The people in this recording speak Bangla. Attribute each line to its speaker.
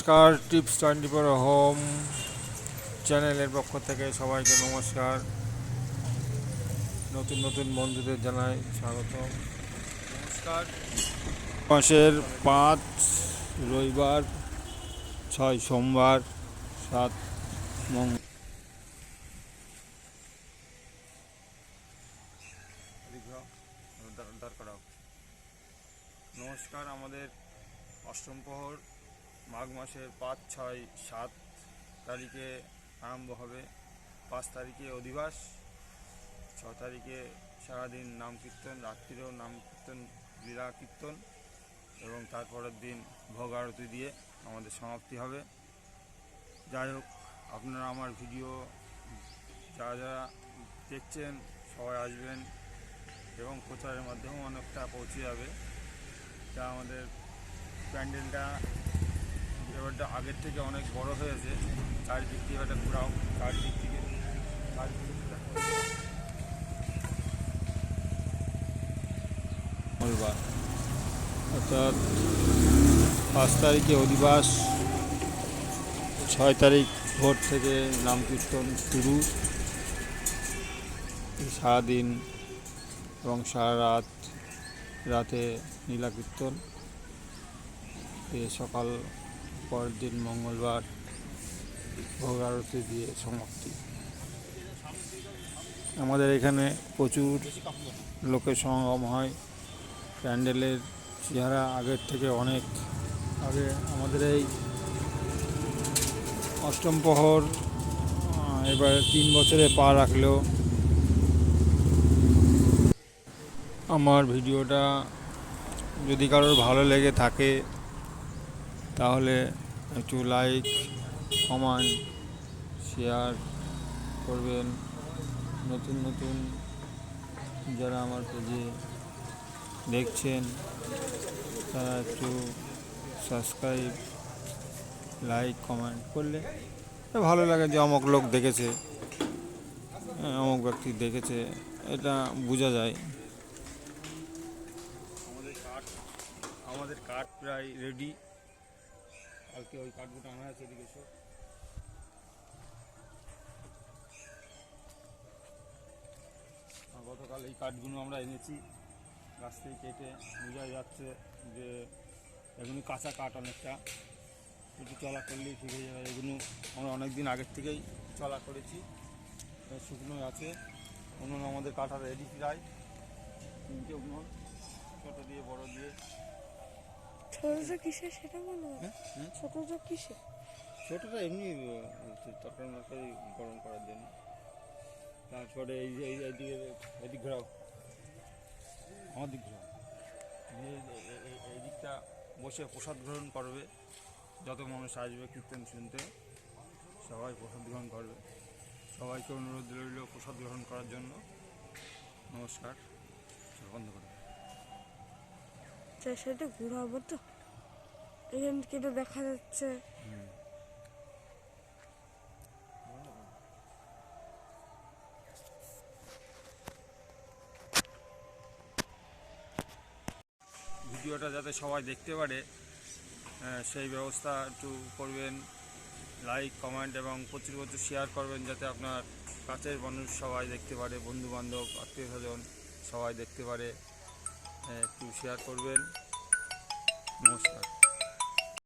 Speaker 1: নমস্কার, টিপস টোয়েন্টি ফোর হোম চ্যানেলের পক্ষ থেকে সবাইকে নমস্কার। নতুন নতুন বন্ধুদের জানাই স্বাগত নমস্কার। মাসের পাঁচ, রবিবার, ছয় সোমবার, সাত মঙ্গল। নমস্কার, আমাদের অষ্টম প্রহর। মাঘ মাসের পাঁচ, ছয়, সাত তারিখে আরম্ভ হবে। পাঁচ তারিখে অধিবাস, ছ তারিখে সারাদিন নাম কীর্তন, রাত্রিরেও নাম কীর্তন, লীলা কীর্তন এবং তারপরের দিন ভোগ আরতি দিয়ে আমাদের সমাপ্তি হবে। যাই হোক, আপনারা আমার ভিডিও যারা যারা দেখছেন, সবাই আসবেন এবং প্রচারের মাধ্যমেও অনেকটা পৌঁছে যাবে। যা আমাদের প্যান্ডেলটা এবারটা আগের থেকে অনেক বড় হয়েছে। চারিদিক দিয়ে এবারটা ঘোরাও, চারিদিক থেকে থেকে অর্থাৎ পাঁচ তারিখে অধিবাস, ছয় তারিখ ভোর থেকে নাম কীর্তন শুরু সারাদিন এবং সারা রাত, রাতে নীলা কীর্তন সকাল পরের দিন মঙ্গলবার ভোগ আরতি দিয়ে সমাপ্তি। আমাদের এখানে প্রচুর লোকের সমাগম হয়। প্যান্ডেলের চেহারা আগের থেকে অনেক। আগে আমাদের এই অষ্টম প্রহর এবার তিন বছরে পা রাখলেও আমার ভিডিওটা যদি কারোর ভালো লেগে থাকে তাহলে একটু লাইক কমেন্ট শেয়ার করবেন। নতুন নতুন যারা আমার পেজে দেখছেন তারা একটু সাবস্ক্রাইব লাইক কমেন্ট করলে ভালো লাগে যে অমুক লোক দেখেছে হ্যাঁ, অমুক ব্যক্তি দেখেছে এটা বোঝা যায়। আমাদের কাঠ প্রায় রেডি কালকে ওই কাঠগুলো আনা আছে এদিকে আর গতকাল এই কাঠগুলো আমরা এনেছি। গাছ থেকে কেটে বোঝা যাচ্ছে যে এগুলো কাঁচা কাঠ অনেকটা। একটু চলা করলেই ঠিক হয়ে যাবে। এগুলো আমরা অনেক দিন আগের থেকেই চলা করেছি। শুকনো আছে। উনুন আমাদের কাটা রেডি প্রায়। তিনটে উনুন, ছোটো দিয়ে, বড় দিয়ে।
Speaker 2: ছোটটা কিসের সেটা বলো
Speaker 1: হ্যাঁ হুম?
Speaker 2: ছোটটা কিসের
Speaker 1: ছোটোটা এমনি তরকারি মরকারি গরম করার জন্য। তারপরে এই যে এই- এইদিকে এদিক ঘোরাও। আমার দিক ঘোরাও। এই- এই- এই- এই- এই দিকটা বসে প্রসাদ গ্রহণ করবে। যত মানুষ আসবে কীর্তন শুনতে সবাই প্রসাদ গ্রহণ করবে। সবাইকে অনুরোধ রইল প্রসাদ গ্রহণ করার জন্য। নমস্কার। বন্ধ করে দাও।
Speaker 2: চার সাইডে ঘুরাবো তো। এখান থেকে দেখা যাচ্ছে।
Speaker 1: ভিডিওটা যাতে সবাই দেখতে পারে সেই ব্যবস্থা একটু করবেন। লাইক কমেন্ট এবং প্রচুর প্রচুর শেয়ার করবেন যাতে আপনার কাছের মানুষ সবাই দেখতে পারে বন্ধু বান্ধব আত্মীয় স্বজন সবাই দেখতে পারে। একটু শেয়ার করবেন। নমস্কার।